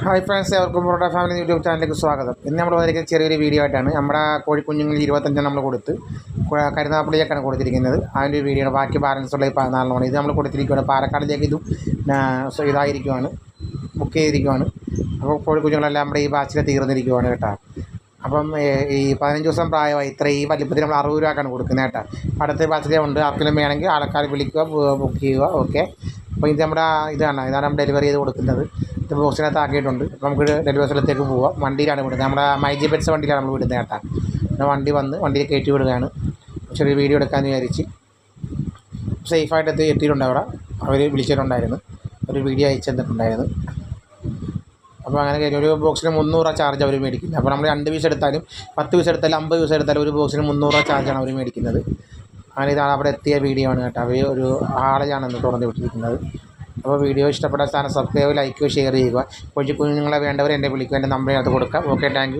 Hi friends എവർക്കും Porotta family YouTube ചാനലിലേക്ക് സ്വാഗതം. ഇന്ന് നമ്മൾ വന്നിരിക്കുന്ന ചെറിയൊരു വീഡിയോ ആയിട്ടാണ് നമ്മുടെ കോഴിക്കുഞ്ഞുങ്ങൾ ഇരുപത്തഞ്ചെണ്ണം നമ്മൾ കൊടുത്ത് കരുനാപ്പള്ളിയൊക്കെയാണ് കൊടുത്തിരിക്കുന്നത്. അതിന്റെ ഒരു വീഡിയോ ആണ്. ബാക്കി ബാലൻസ് ഉള്ള ഈ പതിനാലെണ്ണമാണ് ഇത് നമ്മൾ കൊടുത്തിരിക്കുകയാണ്. പാലക്കാടിലേക്ക് ഇതും ഇതായിരിക്കുവാണ്. ബുക്ക് ചെയ്തിരിക്കുവാണ്. അപ്പോൾ കോഴിക്കുഞ്ഞുങ്ങളെല്ലാം നമ്മുടെ ഈ ബാച്ചിൽ തീർന്നിരിക്കുവാണ് കേട്ടോ. അപ്പം ഈ പതിനഞ്ച് ദിവസം പ്രായമായി ഇത്ര ഈ വലിപ്പത്തിൽ നമ്മൾ അറുപത് രൂപക്കാണ് കൊടുക്കുന്നത് കേട്ടോ. അടുത്ത ബാച്ചിലേ ഉണ്ട്. ആർക്കെങ്കിലും വേണമെങ്കിൽ ആൾക്കാർ വിളിക്കുക ബുക്ക് ചെയ്യുക ഓക്കെ അപ്പോൾ ഇത് നമ്മുടെ ഇതാണ്. ഇതാണ് നമ്മൾ ഡെലിവറി ചെയ്ത് കൊടുക്കുന്നത്. ബോക്സിനകത്ത് ആക്കിയിട്ടുണ്ട് നമുക്ക് ഡെലിവറി സ്ഥലത്തേക്ക് പോവാം. വണ്ടിയിലാണ് വിടുന്നത്. നമ്മുടെ മൈജി പെറ്റ്സ് വണ്ടിയിലാണ് നമ്മൾ വിടുന്നത് കേട്ടാ പിന്നെ വണ്ടി വന്ന് വണ്ടിയിൽ കയറ്റി വിടുകയാണ്. ചെറിയ വീഡിയോ എടുക്കാമെന്ന് വിചാരിച്ച് സേഫായിട്ട് എത്തി എത്തിയിട്ടുണ്ട് അവിടെ അവർ വിളിച്ചിട്ടുണ്ടായിരുന്നു. ഒരു വീഡിയോ അയച്ചു തന്നിട്ടുണ്ടായിരുന്നു. അപ്പോൾ അങ്ങനെ കഴിഞ്ഞു ഒരു ബോക്സിന് മുന്നൂറ് ചാർജ് അവർ മേടിക്കുന്നത്. അപ്പോൾ നമ്മൾ രണ്ട് പീസ് എടുത്താലും പത്ത് പീസ് എടുത്താലും അമ്പത് പീസ് എടുത്താലും ഒരു ബോക്സിന് മുന്നൂറ് ചാർജാണ് അവർ മേടിക്കുന്നത്. അങ്ങനെ ഇതാണ് അവിടെ എത്തിയ വീഡിയോ ആണ് കേട്ടോ. അവർ ഒരു ആളെയാണ് തുറന്ന് വിട്ടിരിക്കുന്നത്. അപ്പോൾ വീഡിയോ ഇഷ്ടപ്പെട്ട സ്ഥാനം സബ്സ്ക്രൈബ് ലൈക്ക് ഷെയർ ചെയ്യുക. കൊച്ചു കുഞ്ഞുങ്ങളെ വേണ്ടവർ എന്റെ വിളിക്കുക. എന്റെ നമ്പറിനകത്ത് കൊടുക്കുക ഓക്കെ താങ്ക്